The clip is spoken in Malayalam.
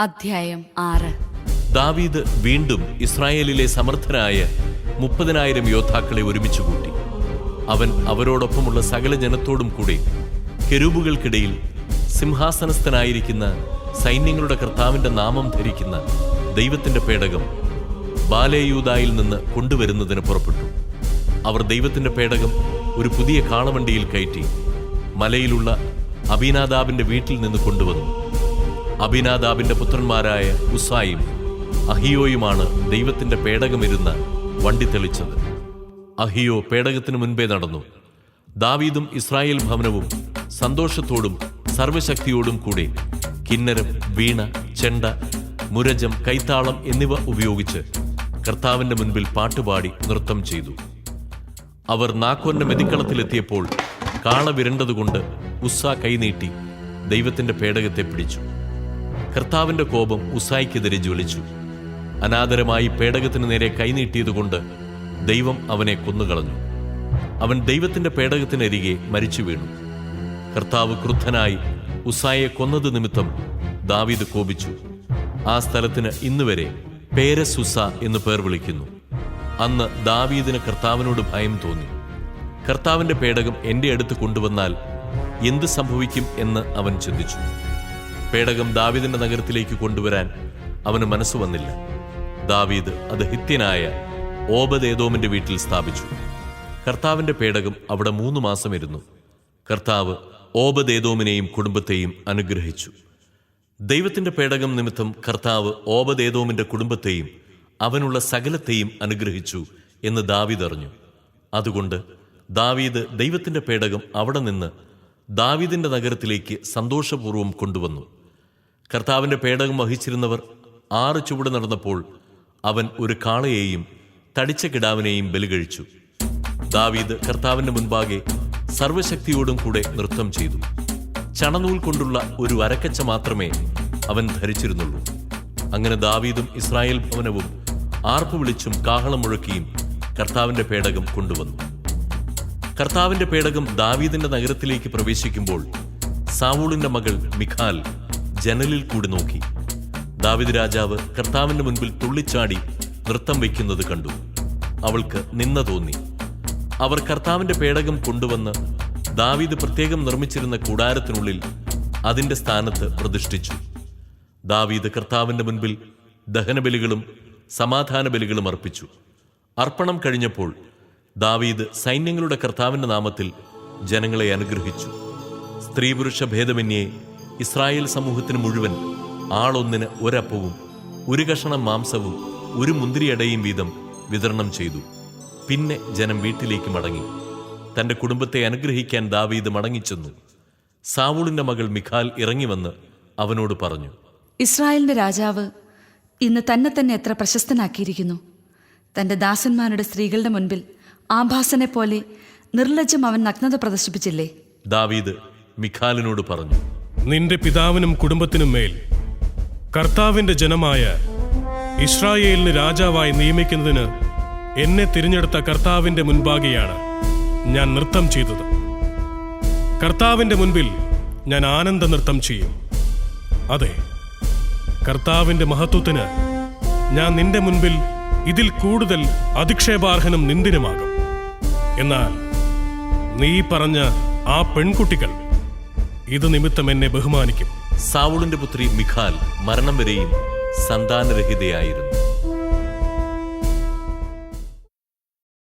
അധ്യായം ആറ്. ദാവീദ് വീണ്ടും ഇസ്രായേലിലെ സമർത്ഥരായ മുപ്പതിനായിരം യോദ്ധാക്കളെ ഒരുമിച്ച് കൂട്ടി. അവൻ അവരോടൊപ്പമുള്ള സകല ജനത്തോടും കൂടി കെരൂബുകൾക്കിടയിൽ സിംഹാസനസ്ഥനായിരിക്കുന്ന സൈന്യങ്ങളുടെ കർത്താവിന്റെ നാമം ധരിക്കുന്ന ദൈവത്തിന്റെ പേടകം ബാലേയൂതായിൽ നിന്ന് കൊണ്ടുവരുന്നതിന് പുറപ്പെട്ടു. അവർ ദൈവത്തിന്റെ പേടകം ഒരു പുതിയ കാളവണ്ടിയിൽ കയറ്റി മലയിലുള്ള അബീനാദാബിന്റെ വീട്ടിൽ നിന്ന് കൊണ്ടുവന്നു. അബിനാദാബിന്റെ പുത്രന്മാരായ ഉസായും അഹിയോയുമാണ് ദൈവത്തിന്റെ പേടകമിരുന്ന വണ്ടി തെളിച്ചത്. അഹിയോ പേടകത്തിന് മുൻപേ നടന്നു. ദാവീദും ഇസ്രായേൽ ഭവനവും സന്തോഷത്തോടും സർവശക്തിയോടും കൂടി കിന്നരം വീണ ചെണ്ട മുരജം കൈത്താളം എന്നിവ ഉപയോഗിച്ച് കർത്താവിന്റെ മുൻപിൽ പാട്ടുപാടി നൃത്തം ചെയ്തു. അവർ നാക്കോന്റെ മെതിക്കളത്തിലെത്തിയപ്പോൾ കാള വിരണ്ടതുകൊണ്ട് ഉസ്സ കൈനീട്ടി ദൈവത്തിന്റെ പേടകത്തെ പിടിച്ചു. കർത്താവിന്റെ കോപം ഉസായിക്കെതിരെ ജ്വലിച്ചു. അനാദരമായി പേടകത്തിന് നേരെ കൈനീട്ടിയതുകൊണ്ട് ദൈവം അവനെ കൊന്നുകളഞ്ഞു. അവൻ ദൈവത്തിന്റെ പേടകത്തിനരികെ മരിച്ചു വീണു. കർത്താവ് ക്രുദ്ധനായി ഉസായെ കൊന്നത് നിമിത്തം ദാവീദ് കോപിച്ചു. ആ സ്ഥലത്തിന് ഇന്നുവരെ പേരസുസ എന്ന് പേർ വിളിക്കുന്നു. അന്ന് ദാവീദിന് കർത്താവിനോട് ഭയം തോന്നി. കർത്താവിന്റെ പേടകം എന്റെ അടുത്ത് കൊണ്ടുവന്നാൽ എന്ത് സംഭവിക്കും എന്ന് അവൻ ചിന്തിച്ചു. പേടകം ദാവീദിന്റെ നഗരത്തിലേക്ക് കൊണ്ടുവരാൻ അവന് മനസ്സ് വന്നില്ല. ദാവീദ് അത് ഹിത്യനായ ഓബദേദോമിന്റെ വീട്ടിൽ സ്ഥാപിച്ചു. കർത്താവിന്റെ പേടകം അവിടെ മൂന്ന് മാസം ഇരുന്നു. കർത്താവ് ഓബദേദോമിനെയും കുടുംബത്തെയും അനുഗ്രഹിച്ചു. ദൈവത്തിന്റെ പേടകം നിമിത്തം കർത്താവ് ഓബദേദോമിന്റെ കുടുംബത്തെയും അവനുള്ള സകലത്തെയും അനുഗ്രഹിച്ചു എന്ന് ദാവീദ് അറിഞ്ഞു. അതുകൊണ്ട് ദാവീദ് ദൈവത്തിന്റെ പേടകം അവിടെ നിന്ന് ദാവീദിന്റെ നഗരത്തിലേക്ക് സന്തോഷപൂർവം കൊണ്ടുവന്നു. കർത്താവിന്റെ പേടകം വഹിച്ചിരുന്നവർ ആറ് ചുവട് നടന്നപ്പോൾ അവൻ ഒരു കാളയെയും തടിച്ച കിടാവിനെയും ബലികഴിച്ചു. ദാവീദ് കർത്താവിന്റെ മുൻപാകെ സർവശക്തിയോടും കൂടെ നൃത്തം ചെയ്തു. ചണനൂൽ കൊണ്ടുള്ള ഒരു അരക്കച്ച മാത്രമേ അവൻ ധരിച്ചിരുന്നുള്ളൂ. അങ്ങനെ ദാവീദും ഇസ്രായേൽ ഭവനവും ആർപ്പ് വിളിച്ചും കാഹളം മുഴക്കിയും കർത്താവിന്റെ പേടകം കൊണ്ടുവന്നു. കർത്താവിന്റെ പേടകം ദാവീദിന്റെ നഗരത്തിലേക്ക് പ്രവേശിക്കുമ്പോൾ സാവൂളിന്റെ മകൾ മിഖാൽ ജനലിൽ കൂടി നോക്കി. ദാവിദ് രാജാവ് കർത്താവിന്റെ മുൻപിൽ തുള്ളിച്ചാടി നൃത്തം വയ്ക്കുന്നത് കണ്ടു. അവൾക്ക് നിന്ന തോന്നി. അവർ കർത്താവിന്റെ പേടകം കൊണ്ടുവന്ന് ദാവീദ് പ്രത്യേകം നിർമ്മിച്ചിരുന്ന കൂടാരത്തിനുള്ളിൽ അതിന്റെ സ്ഥാനത്ത് പ്രതിഷ്ഠിച്ചു. ദാവീദ് കർത്താവിന്റെ മുൻപിൽ ദഹനബലികളും സമാധാന ബലികളും അർപ്പിച്ചു. അർപ്പണം കഴിഞ്ഞപ്പോൾ ദാവീദ് സൈന്യങ്ങളുടെ കർത്താവിന്റെ നാമത്തിൽ ജനങ്ങളെ അനുഗ്രഹിച്ചു. സ്ത്രീ പുരുഷ ഭേദമന്യേ ഇസ്രായേൽ സമൂഹത്തിന് മുഴുവൻ ആളൊന്നിന് ഒരപ്പവും ഒരു കഷണം മാംസവും ഒരു മുന്തിരിയടയും വീതം വിതരണം ചെയ്തു. പിന്നെ ജനം വീട്ടിലേക്ക് മടങ്ങി. തന്റെ കുടുംബത്തെ അനുഗ്രഹിക്കാൻ ദാവീദ് മടങ്ങിച്ചെന്നു. സാവൂളിന്റെ മകൾ മിഖാൽ ഇറങ്ങിവന്ന് അവനോട് പറഞ്ഞു ഇസ്രായേലിന്റെ രാജാവ് ഇന്ന് തന്നെ തന്നെ എത്ര പ്രശസ്തനാക്കിയിരിക്കുന്നു. തന്റെ ദാസന്മാരുടെ സ്ത്രീകളുടെ മുൻപിൽ ആഭാസനെ പോലെ നിർലജ്ജം അവൻ നഗ്നത പ്രദർശിപ്പിച്ചില്ലേ? ദാവീദ് മിഖാലിനോട് പറഞ്ഞു നിന്റെ പിതാവിനും കുടുംബത്തിനും മേൽ കർത്താവിന്റെ ജനമായ ഇസ്രായേലിന് രാജാവായി നിയമിക്കുന്നതിന് എന്നെ തിരഞ്ഞെടുത്ത കർത്താവിന്റെ മുൻപാകെയാണ് ഞാൻ നൃത്തം ചെയ്തത്. കർത്താവിന്റെ മുൻപിൽ ഞാൻ ആനന്ദ നൃത്തം ചെയ്യും. അതെ കർത്താവിന്റെ മഹത്വത്തിന് ഞാൻ നിന്റെ മുൻപിൽ ഇതിൽ കൂടുതൽ അധിക്ഷേപാർഹനും നിന്ദിനുമാകും. എന്നാൽ നീ പറഞ്ഞ ആ പെൺകുട്ടികൾ ഇത് നിമിത്തം എന്നെ ബഹുമാനിക്കും. സാവൂളിന്റെ പുത്രി മിഖാൽ മരണം വരെയും സന്താനരഹിതയായിരുന്നു.